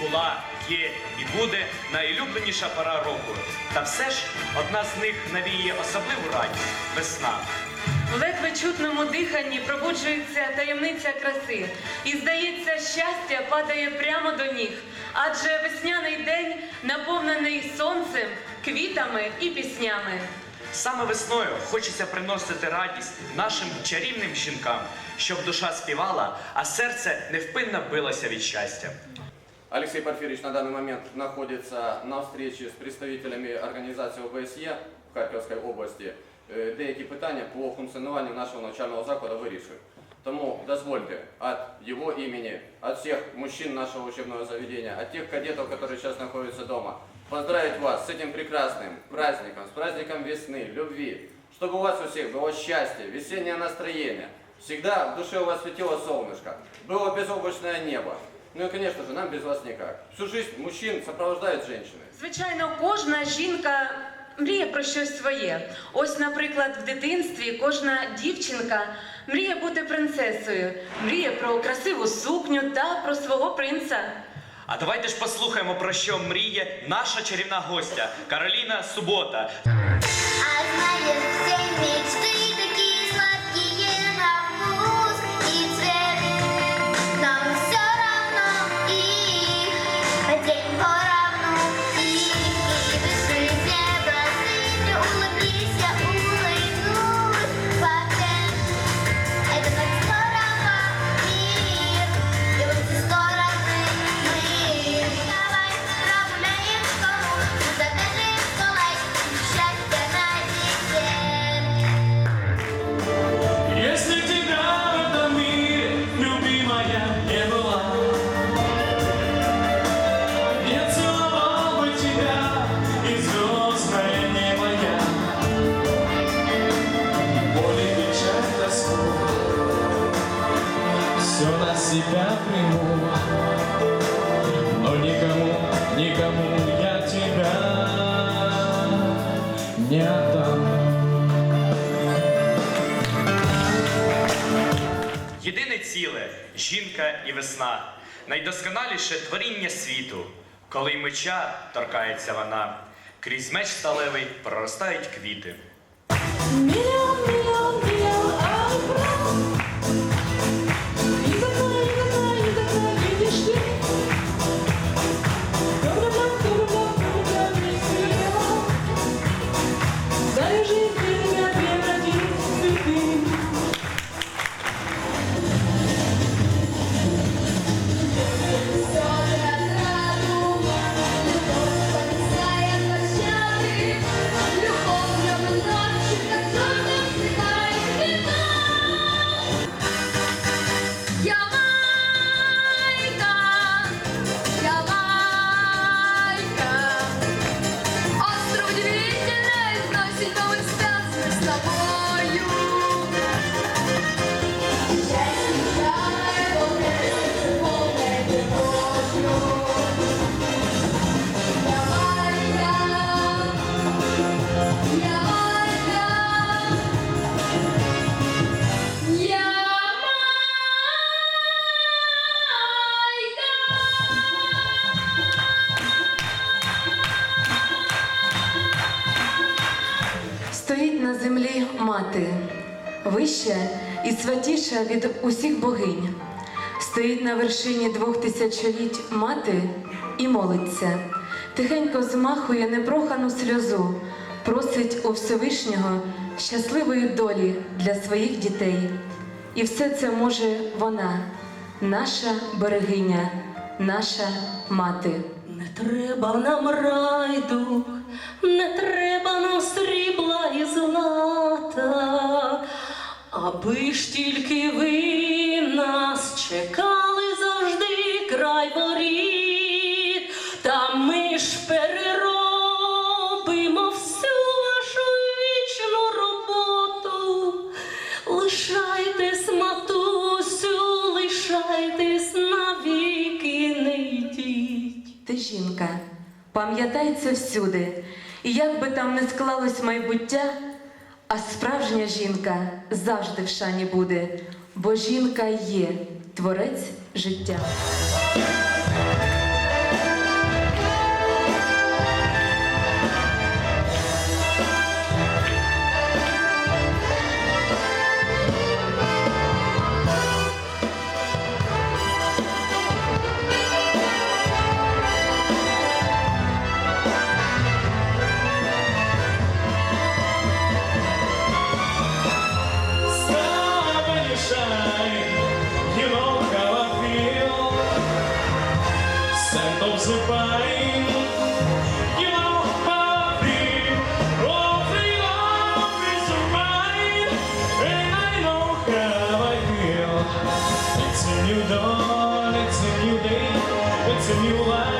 була, є і буде найулюбленіша пора року. Та все ж одна з них навіє особливу радість весна. В ледве чутному диханні пробуджується таємниця краси, і здається, щастя падає прямо до ніг, адже весняний день наповнений сонцем, квітами і піснями. Саме весною хочеться приносити радість нашим чарівним жінкам, щоб душа співала, а серце невпинно билося від щастя. Алексей Порфирьевич на данный момент находится на встрече с представителями организации ОБСЄ в Харківській області. Е, Деякі питання по функціонуванню нашого навчального закладу вирішують. Тому дозвольте от его имени, от всех мужчин нашего учебного заведения, от тех кадетов, которые сейчас находятся дома, поздравить вас с этим прекрасным праздником, с праздником весны, любви, чтобы у вас у всех было счастье, весеннее настроение, всегда в душе у вас светило солнышко, было безоблачное небо. Ну и, конечно же, нам без вас никак. Всю жизнь мужчин сопровождают женщины. Звичайно, кожна жінка мріє про щось своє. Ось, наприклад, в дитинстві кожна дівчинка мріє бути принцесою, мріє про красиву сукню та про свого принца. А давайте ж послухаємо, про що мріє наша чарівна гостя Кароліна Субота. А знаешь, все мечты приму, но никому, никому я тебя не отдам. Єдине ціле жінка і весна, найдосконаліше творіння світу. Коли й меча торкається вона, крізь меч сталевий проростають квіти. Миллион, миллион, вища і святіша від усіх богинь. Стоїть на вершині двох тисячоліть мати і молиться, тихенько змахує непрохану сльозу, просить у Всевишнього щасливої долі для своїх дітей. І все це може вона, наша берегиня, наша мати. Не треба нам райду, не треба нам аби ж тільки ви нас чекали завжди край воріт, та ми ж переробимо всю вашу вічну роботу. Лишайтесь, матусю, лишайтесь навіки, не йдіть. Ти жінка, пам'ятай це всюди, і як би там не склалось майбуття, а справжня жінка завжди в шані буде, бо жінка є творець життя. It's a new life.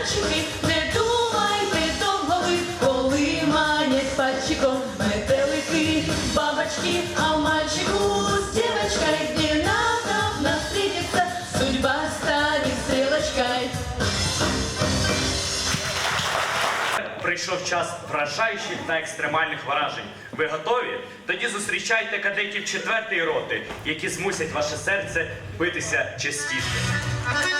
мальчики, не думайте довго ви, коли манять пальчиком метелики, бабочки, а мальчику з девочкой не надо насытиться, судьба станет стрелочкой. Прийшов час вражаючих та екстремальних вражень. Ви готові? Тоді зустрічайте кадетів четвертої роти, які змусять ваше серце битися частіше.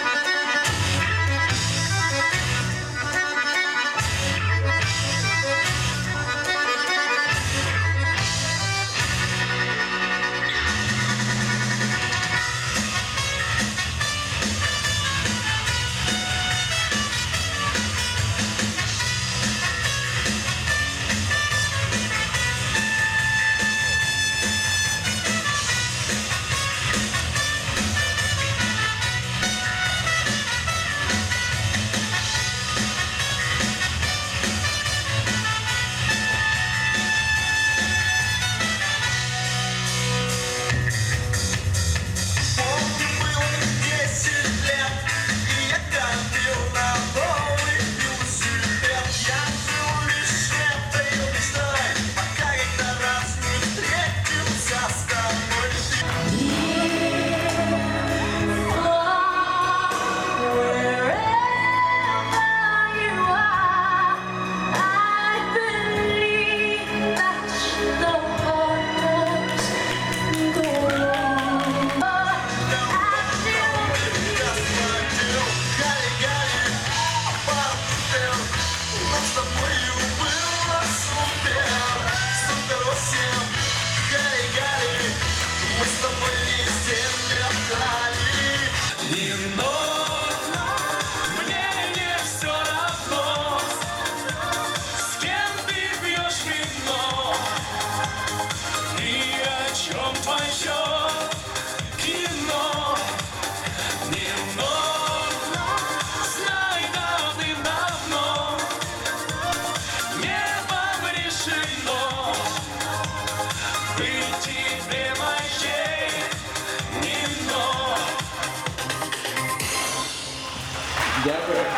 Deborah.